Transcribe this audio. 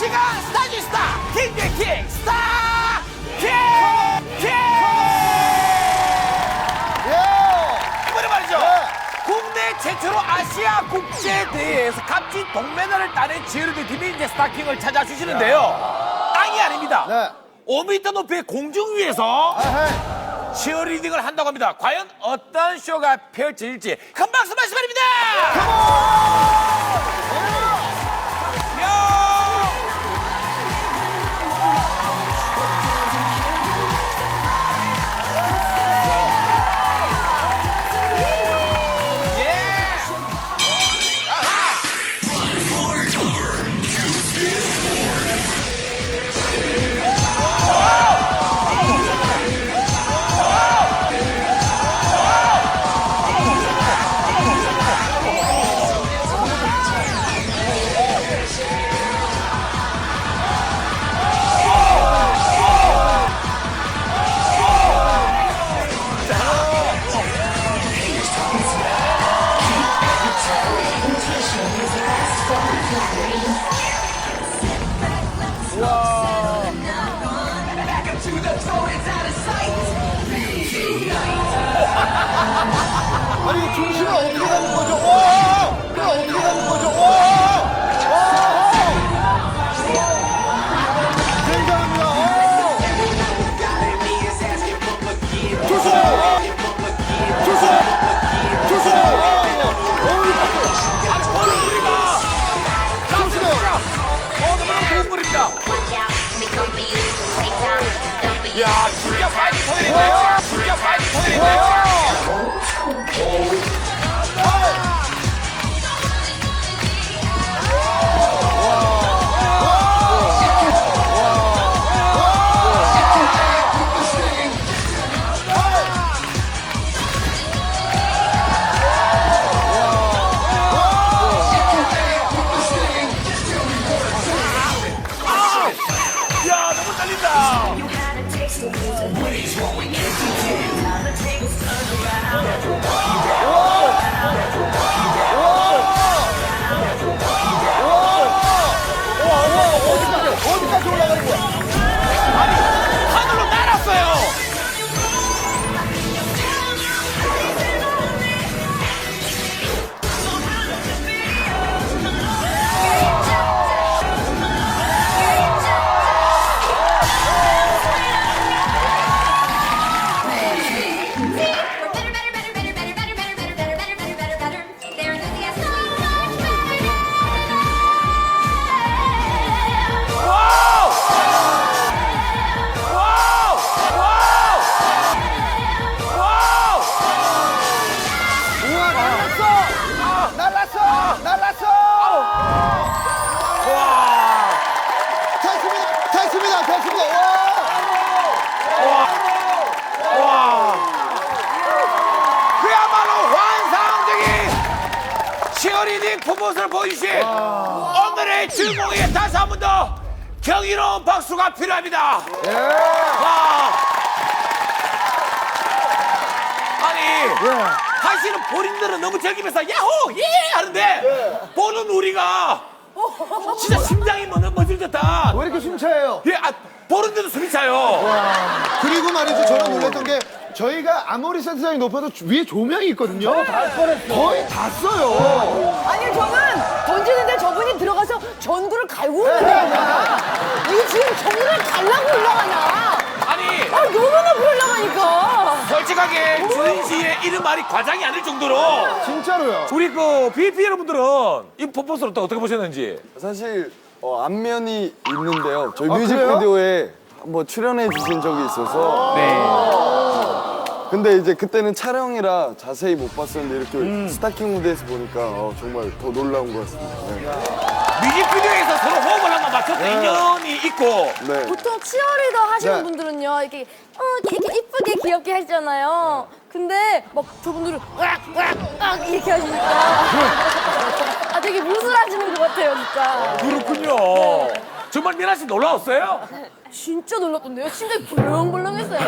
시간 스타지 스타 킹대킹 스타 킹! 킹! 예. 이번에 말이죠. 네. 국내 최초로 아시아 국제 대회에서 값진 동메달을 따낸 지어리드 팀이 이제 스타킹을 찾아주시는데요. 땅이 아닙니다. 네. 5m 높이의 공중 위에서 아하. 치어리딩을 한다고 합니다. 과연 어떤 쇼가 펼쳐질지 큰 박수 말씀 바랍니다. 아니 이 중심은 어떻게 가는 거죠? 와! 그게 어떻게 가는 거죠? 와! 와! 야, 진짜 파이팅 터널인데요? 진짜 파이팅 터널인데요? 치어리딩 퍼포먼스를 보여주신 오늘의 주인공에게 다시 한 번 더 경이로운 박수가 필요합니다. 예! 와! 아니, 예. 하시는 본인들은 너무 즐기면서 야호! 예! 하는데 보는 우리가 진짜 심장이 뭐, 멎을 듯한 왜 이렇게 숨차요? 예, 아, 보는데도 숨이 차요. 그리고 말이죠, 저는 놀랐던 게 저희가 아무리 센터장이 높아도 주- 위에 조명이 있거든요. 거의 다 써요. 아니 저는 던지는데 저분이 들어가서 전구를 갈고 오는 거야. 이게 지금 전구를 갈라고 올라가나? 아니, 아 너무나 올라가니까. 솔직하게 주인 씨의 이름 말이 과장이 아닐 정도로 진짜로요. 우리 그 BP 여러분들은 이 퍼포먼스를 또 어떻게 보셨는지. 사실 어, 안면이 있는데요. 저희 아, 뮤직비디오에 한번 출연해 주신 적이 있어서 네. 근데 이제 그때는 촬영이라 자세히 못 봤었는데 이렇게 스타킹 무대에서 보니까 어, 정말 더 놀라운 것 같습니다. 네. 뮤직비디오에서 서로 호흡을 한번 맞췄던 인연이 있고 네. 보통 치어리더 하시는 네. 분들은요 이렇게 어 이렇게 이쁘게 귀엽게 하잖아요. 근데 막 저분들은 으악 이렇게 하시니까 아 되게 무술하시는 것 같아요 진짜. 그렇군요. 정말 미나 씨 놀라웠어요? 진짜 놀랐던데요. 심장이 벌렁벌렁했어요.